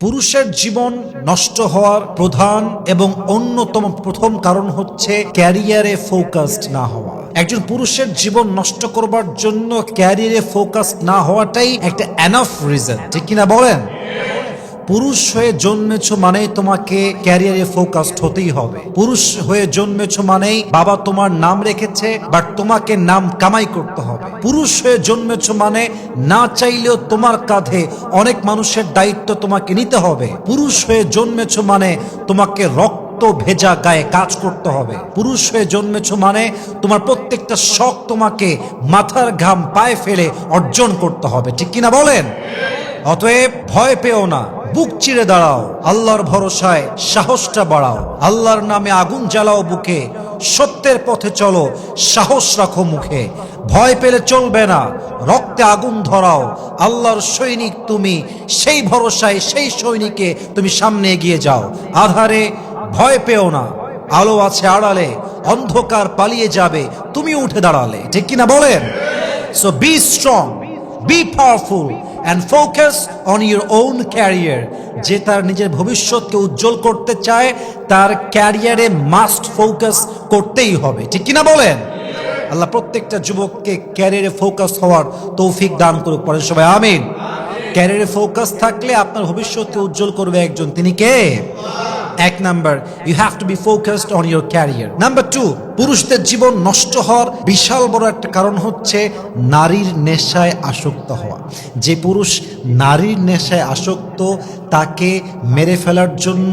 পুরুষের জীবন নষ্ট হওয়ার প্রধান এবং অন্যতম প্রথম কারণ হচ্ছে ক্যারিয়ারে ফোকাসড না হওয়া। একজন পুরুষের জীবন নষ্ট করবার জন্য ক্যারিয়ারে ফোকাসড না হওয়াটাই একটা অ্যানাফ রিজন ঠিক কিনা বলেন? পুরুষ হয়ে জন্মেছ মানেই তোমাকে ক্যারিয়ারে ফোকাসড হতেই হবে। পুরুষ হয়ে জন্মেছ মানেই বাবা তোমার নাম রেখেছে বাট তোমাকে নাম কামাই করতে হবে। পুরুষ হয়ে জন্মেছ মানে না চাইলেও তোমার কাঁধে অনেক মানুষের দায়িত্ব তোমাকে নিতে হবে। পুরুষ হয়ে জন্মেছ মানে তোমাকে রক্ত ভেজা গায়ে কাজ করতে হবে। পুরুষ হয়ে জন্মেছ মানে তোমার প্রত্যেকটা শখ তোমাকে মাথার ঘাম পায়ে ফেলে অর্জন করতে হবে। ঠিক কিনা বলেন? অতএব ভয় পেও না। বুক চিরে দাঁড়াও। আল্লাহর ভরসায় সাহসটা বাড়াও। আল্লাহর নামে আগুন জ্বালাও বুকে। সত্যের পথে চলো, সাহস রাখো মুখে। ভয় পেলে চলবে না, রক্তে আগুন ধরাও। আল্লাহর সৈনিক তুমি, সেই ভরসায় সেই সৈনিকে তুমি সামনে এগিয়ে যাও। আধারে ভয় পেও না, আলো আছে আড়ালে, অন্ধকার পালিয়ে যাবে, তুমি উঠে দাঁড়ালে। ঠিক কিনা বলেন? So be strong be powerful and focus on your own career যে তার নিজের ভবিষ্যৎকে উজ্জ্বল করতে চায়, তার ক্যারিয়ারে মাস্ট ফোকাস করতেই হবে। ঠিক কিনা বলেন? আল্লাহ প্রত্যেকটা যুবককে ক্যারিয়ারে ফোকাস হওয়ার তৌফিক দান করুক পরে সবাই, আমিন। ক্যারিয়ারে ফোকাস থাকলে আপনার ভবিষ্যৎকে উজ্জ্বল করবে একজন। তিনি কে? এক number you have to be focused on your career number two পুরুষদের জীবন নষ্ট হওয়ার বিশাল বড় একটা কারণ হচ্ছে নারীর নেশায় আসক্ত হওয়া। যে পুরুষ নারীর নেশায় আসক্ত, তাকে মেরে ফেলার জন্য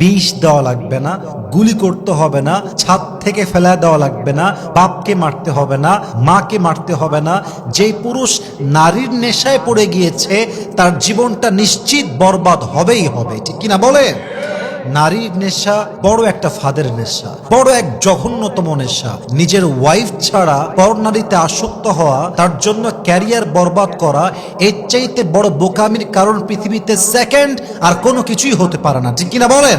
বিষ দেওয়া লাগবে না, গুলি করতে হবে না, ছাদ থেকে ফেলা দেওয়া লাগবে না, বাপকে মারতে হবে না, মাকে মারতে হবে না। যেই পুরুষ নারীর নেশায় পড়ে গিয়েছে, তার জীবনটা নিশ্চিত বরবাদ হবেই হবে। ঠিক কিনা বলেন? নারীর নেশা বড় একটা ফাদের নেশা, বড় এক জঘন্যতম নেশা। নিজের ওয়াইফ ছাড়া পর নারীতে আসক্ত হওয়া, তার জন্য ক্যারিয়ার বরবাদ করা, এর চাইতে বড় বোকামির কারণ পৃথিবীতে সেকেন্ড আর কোনো কিছুই হতে পারে না। ঠিক কিনা বলেন?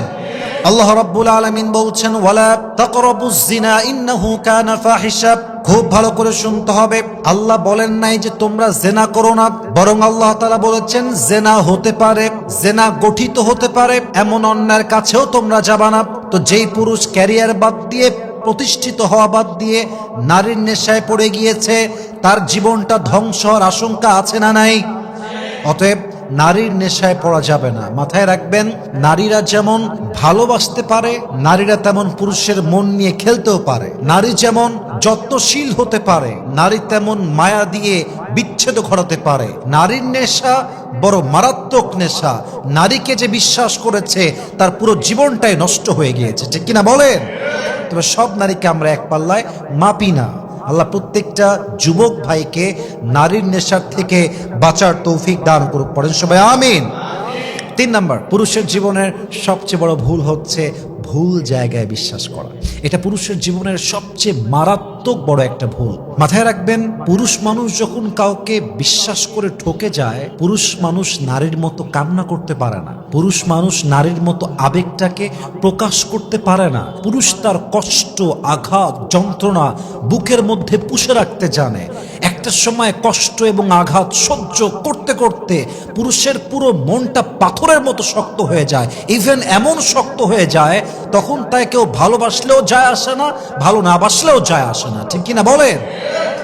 আল্লাহ রাব্বুল আলামিন বলছেন, ওয়ালা তাকরাবুজ জিনা ইন্নাহু কানা ফাহিশা। খুব ভালো করে শুনতে হবে। আল্লাহ বলেন নাই যে তোমরা জেনা করো না, বরং আল্লাহ তালা বলেছেন, জেনা হতে পারে, জেনা গঠিত হতে পারে, এমন অন্যায়ের কাছেও তোমরা যাবা না। তো যেই পুরুষ ক্যারিয়ার বাদ দিয়ে, প্রতিষ্ঠিত হওয়া বাদ দিয়ে নারীর নেশায় পড়ে গিয়েছে, তার জীবনটা ধ্বংস হওয়ার আশঙ্কা আছে না নাই? অতএব নারীর নেশায় পড়া যাবে না। মাথায় রাখবেন, নারীরা যেমন ভালোবাসতে পারে, নারীরা তেমন পুরুষের মন নিয়ে খেলতেও পারে। নারী যেমন যত্নশীল হতে পারে, নারী তেমন মায়া দিয়ে বিচ্ছেদ ঘটাতে পারে। নারীর নেশা বড় মারাত্মক নেশা। নারীকে যে বিশ্বাস করেছে, তার পুরো জীবনটাই নষ্ট হয়ে গিয়েছে। ঠিক কিনা বলেন? তবে সব নারীকে আমরা এক পাল্লায় মাপি না। আল্লাহ প্রত্যেকটা যুবক ভাইকে নারীর নেশার থেকে বাঁচার তৌফিক দান করুক। পড়েন সবাই, আমিন। তিন নম্বর, পুরুষের জীবনের সবচেয়ে বড় ভুল হচ্ছে ভুল জায়গায় বিশ্বাস করা। এটা পুরুষের জীবনের সবচেয়ে মারাত্মক বড় একটা ভুল। মাথায় রাখবেন, পুরুষ মানুষ যখন কাউকে বিশ্বাস করে ঠকে যায়, পুরুষ মানুষ নারীর মতো কান্না করতে পারে না। পুরুষ মানুষ নারীর মতো আবেগটাকে প্রকাশ করতে পারে না। পুরুষ তার কষ্ট, আঘাত, যন্ত্রণা বুকের মধ্যে পুষে রাখতে জানে। একটা সময় কষ্ট এবং আঘাত সহ্য করতে করতে পুরুষের পুরো মনটা পাথরের মতো শক্ত হয়ে যায়। ইভেন এমন শক্ত হয়ে যায়, তখন তাই কেউ ভালোবাসলেও যায় আসে না, ভালো না বাসলেও যায় আসে না। ঠিক কিনা বলেন?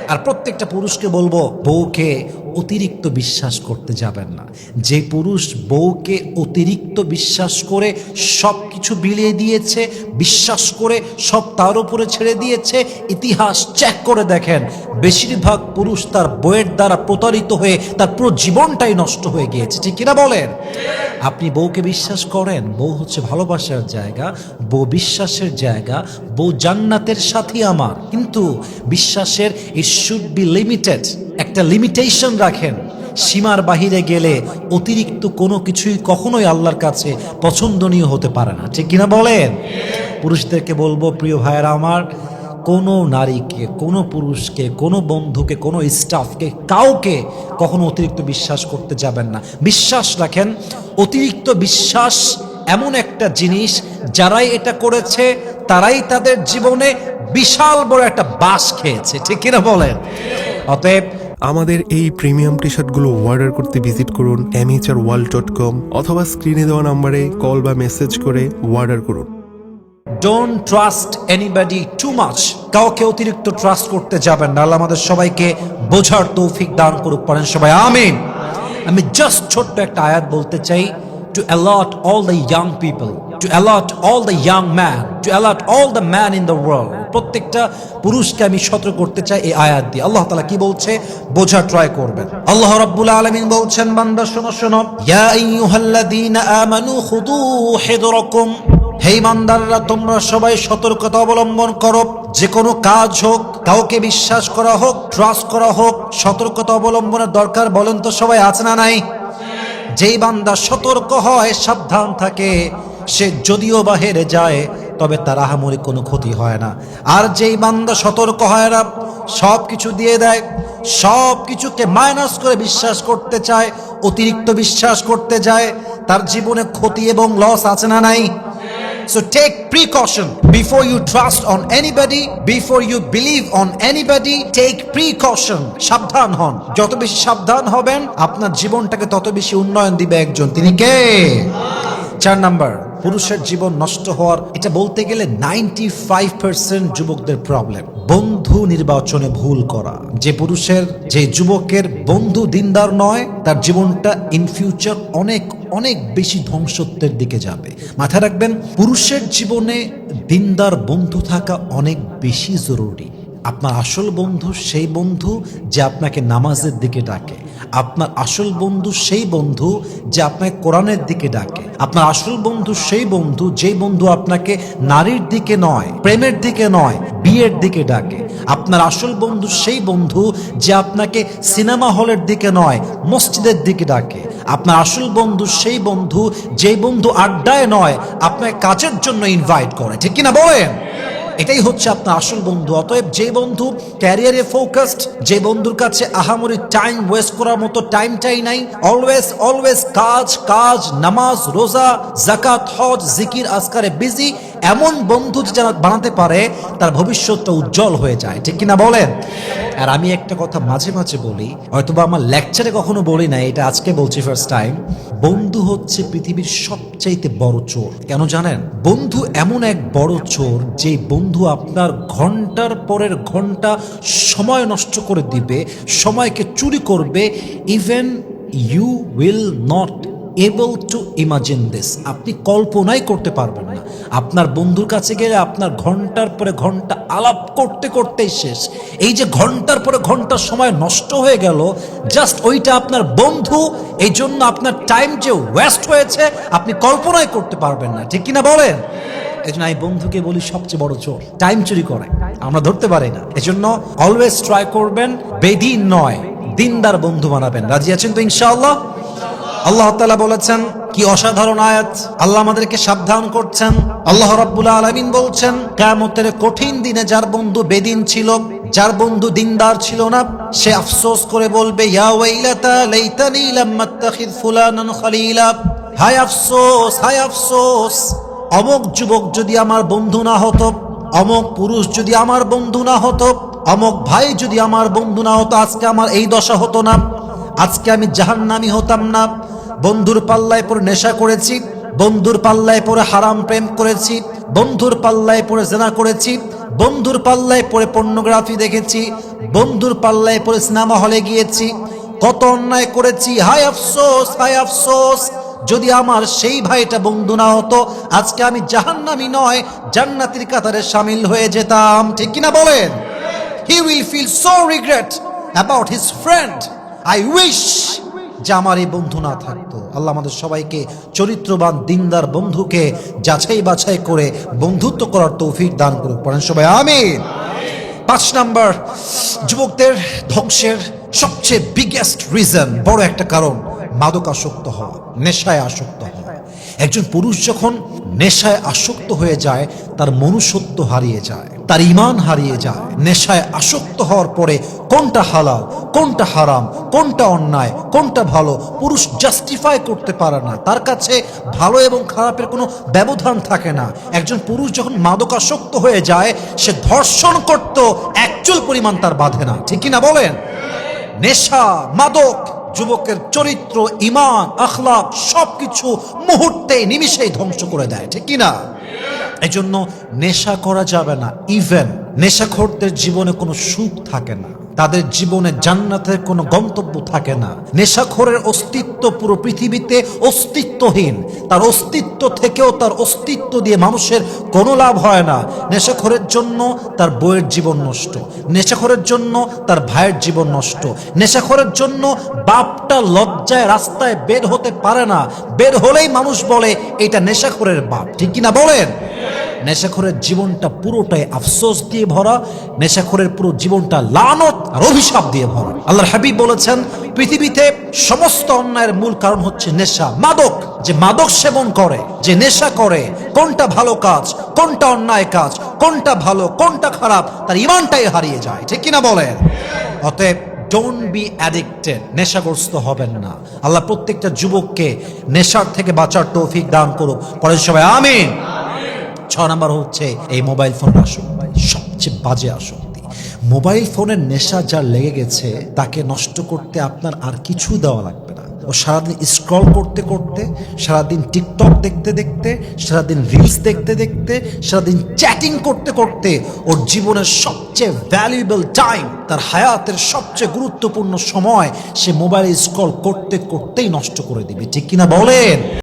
আর প্রত্যেকটা পুরুষকে বলব, বউকে অতিরিক্ত বিশ্বাস করতে যাবেন না। যে পুরুষ বউকে অতিরিক্ত বিশ্বাস করে সব কিছু বিলিয়ে দিয়েছে, বিশ্বাস করে সব তার উপরে ছেড়ে দিয়েছে, ইতিহাস চেক করে দেখেন, বেশিরভাগ পুরুষ তার বইয়ের দ্বারা প্রতারিত হয়ে তার পুরো জীবনটাই নষ্ট হয়ে গিয়েছে, ঠিক কিনা বলেন? আপনি বউকে বিশ্বাস করেন, বউ হচ্ছে ভালোবাসার জায়গা, বউ বিশ্বাসের জায়গা, বউ জান্নাতের সাথী আমার। কিন্তু বিশ্বাসের ইট শুড বি লিমিটেড একটা লিমিটেশন রাখেন। সীমার বাহিরে গেলে অতিরিক্ত কোনো কিছুই কখনোই আল্লাহর কাছে পছন্দনীয় হতে পারে না। ঠিক কিনা বলেন? পুরুষদেরকে বলব, প্রিয় ভাইয়েরা আমার কোনো নারীকে, কোনো পুরুষকে, কোনো বন্ধুকে, কোনো স্টাফকে কাউকে কখনো অতিরিক্ত বিশ্বাস করতে যাবেন না। বিশ্বাস রাখেন, অতিরিক্ত বিশ্বাস এমন একটা জিনিস, যারাই এটা করেছে, তারাই তাদের জীবনে বিশাল বড় একটা বাস খেয়েছে। ঠিক কিনা বলেন? অতএব আমাদের এই প্রিমিয়াম টি শার্টগুলো অর্ডার করতে ভিজিট করুন এমএচআর ওয়ার্ল্ড ডট কম অথবা স্ক্রিনে দেওয়া নাম্বারে কল বা মেসেজ করে অর্ডার করুন। Don't trust anybody too much কাউকে অতিরিক্ত ট্রাস্ট করতে যাবেন না। আল্লাহ আমাদের সবাইকে বোঝার তৌফিক দান করুক পারেন সবাই, আমিন। আমি জাস্ট ছোট্ট একটা আয়াত বলতে চাই। To allot all the young people to allot all the young man to allot all the man in the world প্রত্যেকটা পুরুষকে আমি সতর্ক করতে চাই এই আয়াত দিয়ে। আল্লাহ তালা কি বলছে? বোঝা ট্রাই করবেন। আল্লাহ রাব্বুল আলামিন বলছেন, বান্দা শোনো শোনো। ইয়া আইয়ুহাল্লাযীনা আমানু খুদু হিদরাকুম। হে ইমানদাররা, তোমরা সবাই সতর্কতা অবলম্বন করো। যে কোনো কাজ হোক, কাউকে বিশ্বাস করা হোক ট্রাস্ট করা হোক, সতর্কতা অবলম্বনের দরকার বলেন তো সবাই আছে না নাই? যেই বান্দা সতর্ক হয়, সাবধান থাকে, সে যদিও বা হেরে যায়, তবে তার আহামরি কোনো ক্ষতি হয় না। আর যেই বান্দা সতর্ক হয় না সব কিছু দিয়ে দেয় সব কিছুকে মাইনাস করে বিশ্বাস করতে চায়, অতিরিক্ত বিশ্বাস করতে যায় তার জীবনে ক্ষতি এবং লস আছে না নাই? So take precaution. Before you trust on anybody, before you believe on anybody, take precaution. সাবধান হন। যত বেশি সাবধান হবেন আপনার জীবনটাকে তত বেশি উন্নয়ন দিবে একজন। তিনি কে? চার নাম্বার পুরুষের জীবন নষ্ট হওয়ার এটা বলতে গেলে নাইনটি ফাইভ পার্সেন্ট যুবকদের প্রবলেম বন্ধু নির্বাচনে ভুল করা। যে পুরুষের যে যুবকের বন্ধু দিনদার নয় তার জীবনটা ইন ফিউচার অনেক অনেক বেশি ধ্বংসত্বের দিকে যাবে। মাথায় রাখবেন, পুরুষের জীবনে দিনদার বন্ধু থাকা অনেক বেশি জরুরি। আপনার আসল বন্ধু সেই বন্ধু যে আপনাকে নামাজের দিকে ডাকে। আপনার আসল বন্ধু সেই বন্ধু যে আপনাকে কোরআনের দিকে ডাকে। আপনার আসল বন্ধু সেই বন্ধু যেই বন্ধু আপনাকে নারীর দিকে নয়, প্রেমের দিকে নয় বিয়ের দিকে ডাকে। আপনার আসল বন্ধু সেই বন্ধু যে আপনাকে সিনেমা হলের দিকে নয়, মসজিদের দিকে ডাকে। আপনার আসল বন্ধু সেই বন্ধু যেই বন্ধু আড্ডায় নয়, আপনাকে কাজের জন্য ইনভাইট করে। ঠিক কিনা বলেন? এটাই হচ্ছে আপনার আসল বন্ধু। অতএব যে বন্ধু ক্যারিয়ারে ফোকাসড যে বন্ধুর কাছে আহামরি টাইম ওয়েস্ট করার মতো টাইমটাই নাই অলওয়েজ অলওয়েজ কাজ কাজ, নামাজ, রোজা জাকাত হজ, জিকির, আজকারে বিজি এমন বন্ধু যারা বানাতে পারে, তার ভবিষ্যৎটা উজ্জ্বল হয়ে যায়। ঠিক কিনা বলেন? আর আমি একটা কথা মাঝে মাঝে বলি, হয়তোবা আমার লেকচারে কখনো বলি না এটা আজকে বলছি ফার্স্ট টাইম বন্ধু হচ্ছে পৃথিবীর সবচাইতে বড় চোর। কেন জানেন? বন্ধু এমন এক বড় চোর, যে বন্ধু আপনার ঘণ্টার পরের ঘণ্টা সময় নষ্ট করে দিবে, সময়কে চুরি করবে even you will not able to imagine this আপনি কল্পনাই করতে পারবেন না। আপনার বন্ধুর কাছে গেলে আপনার ঘণ্টার পরে ঘণ্টা আলাপ করতে করতেই শেষ। এই যে ঘণ্টার পরে ঘণ্টার সময় নষ্ট হয়ে গেল জাস্ট ওইটা আপনার বন্ধু, এই জন্য আপনার টাইম যে ওয়েস্ট হয়েছে, আপনি কল্পনাই করতে পারবেন না। ঠিক কিনা বলেন? এই জন্য আমি বন্ধুকে বলি, সবচেয়ে বড় চোর টাইম চুরি করে। আমরা ধরতে পারি না। এজন্য অলওয়েজ ট্রাই করবেন, বেদিন নয়, দিনদার বন্ধু বানাবেন। রাজি আছেন তো ইনশাআল্লাহ? আল্লাহ তাআলা বলেছেন, কি অসাধারণ আয়াত। আল্লাহ আমাদেরকে সাবধান করছেন। আল্লাহ রাব্বুল আলামিন বলছেন, কিয়ামতের কঠিন দিনে যার বন্ধু বেদিন ছিল, যার বন্ধু দিনদার ছিল না, সে আফসোস করে বলবে হায় আফসোস হায় আফসোস। অমক যুবক যদি আমার বন্ধু না হতো, অমক পুরুষ যদি আমার বন্ধু না হতো, অমক ভাই যদি আমার বন্ধু না হতো, আজকে আমার এই দশা হতো না, আজকে আমি জাহান্নামি হতাম না। বন্ধুর পাল্লায় পরে নেশা করেছি, বন্ধুর পাল্লায় পরে হারাম প্রেম করেছি, বন্ধুর পাল্লায় পরে জেনা করেছি, বন্ধুর পাল্লায় পরে পর্নোগ্রাফি দেখেছি, বন্ধুর পাল্লায় পরে সিনেমা হলে গিয়েছি, কত অন্যায় করেছি, হায় আফসোস হায় আফসোস। যদি আমার সেই ভাইটা বন্ধু না হতো, আজকে আমি জাহান্নামি নয়, জান্নাতির কাতারে সামিল হয়ে যেতাম। ঠিক কিনা বলেন? He will feel so regret about his friend I wish যে আমার এই বন্ধু না থাকতো আল্লাহ আমাদের সবাইকে চরিত্রবান, দিনদার বন্ধুকে যাচাই বাছাই করে বন্ধুত্ব করার তৌফিক দান করুক। পড়েন সবাই, আমিন। পাঁচ নাম্বার, যুবকদের ধ্বংসের সবচেয়ে বিগেস্ট রিজন বড় একটা কারণ মাদক আসক্ত হওয়া, নেশায় আসক্ত হওয়া। একজন পুরুষ যখন নেশায় আসক্ত হয়ে যায়, তার মনুষ্যত্ব হারিয়ে যায়। তার ইমান হারিয়ে যায়। নেশায় আসক্ত হওয়ার পরে কোনটা হালাল, কোনটা হারাম, কোনটা অন্যায়, কোনটা ভালো, পুরুষ জাস্টিফাই করতে পারে না। তার কাছে ভালো এবং খারাপের কোনো ব্যবধান থাকে না। একজন পুরুষ যখন মাদকাসক্ত হয়ে যায়, সে ধর্ষণ করত অ্যাকচুয়াল পরিমাণ তার বাধে না। ঠিক না বলেন? নেশা, মাদক, যুবকের চরিত্র ইমান আখলাক সবকিছু মুহূর্তে নিমিষেই ধ্বংস করে দেয়। ঠিক কি না এজন্য নেশা করা যাবে না। ইভেন নেশাখোরদের জীবনে কোনো সুখ থাকে না। তাদের জীবনে জান্নাতের কোনো গন্তব্য থাকে না। নেশাখোরের অস্তিত্ব পুরো পৃথিবীতে অস্তিত্বহীন। তার অস্তিত্ব থেকেও তার অস্তিত্ব দিয়ে মানুষের কোনো লাভ হয় না। নেশাখোরের জন্য তার বইয়ের জীবন নষ্ট। নেশাখোরের জন্য তার ভাইয়ের জীবন নষ্ট। নেশাখোরের জন্য বাপটা লজ্জায় রাস্তায় বের হতে পারে না। বের হলেই মানুষ বলে, এটা নেশাখোরের বাপ। ঠিক কিনা বলেন? নেশাখোরের জীবনটা পুরোটাই আফসোস দিয়ে ভরা, নেশাখোরের পুরো জীবনটা লানত আর অভিশাপ দিয়ে ভরা। আল্লাহর হাবিব বলেছেন, পৃথিবীতে সমস্ত অন্যায়ের মূল কারণ হচ্ছে নেশা। মাদক, যে মাদক সেবন করে, যে নেশা করে, কোনটা ভালো কাজ, কোনটা অন্যায় কাজ, কোনটা ভালো, কোনটা খারাপ, তার ইমানটাই হারিয়ে যায়। ঠিক কিনা বলেন? অতএব ডোন্ট বি অ্যাডিক্টেড নেশাগ্রস্ত হবেন না। আল্লাহ প্রত্যেকটা যুবককে নেশার থেকে বাঁচার তৌফিক দান করুক। পরে সবাই, আমিন। ছ নাম্বার হচ্ছে এই মোবাইল ফোন আসক্তি, সবচেয়ে বাজে আসক্তি। মোবাইল ফোনের নেশা যার লেগে গেছে, তাকে নষ্ট করতে আপনার আর কিছু দেওয়া লাগবে না। ও সারাদিন স্ক্রল করতে করতে, সারাদিন টিকটক দেখতে দেখতে, সারাদিন রিলস দেখতে দেখতে, সারাদিন চ্যাটিং করতে করতে ওর জীবনের সবচেয়ে ভ্যালুয়েবল টাইম তার হায়াতের সবচেয়ে গুরুত্বপূর্ণ সময়, সে মোবাইল স্ক্রল করতে করতেই নষ্ট করে দিবে। ঠিক কিনা বলেন?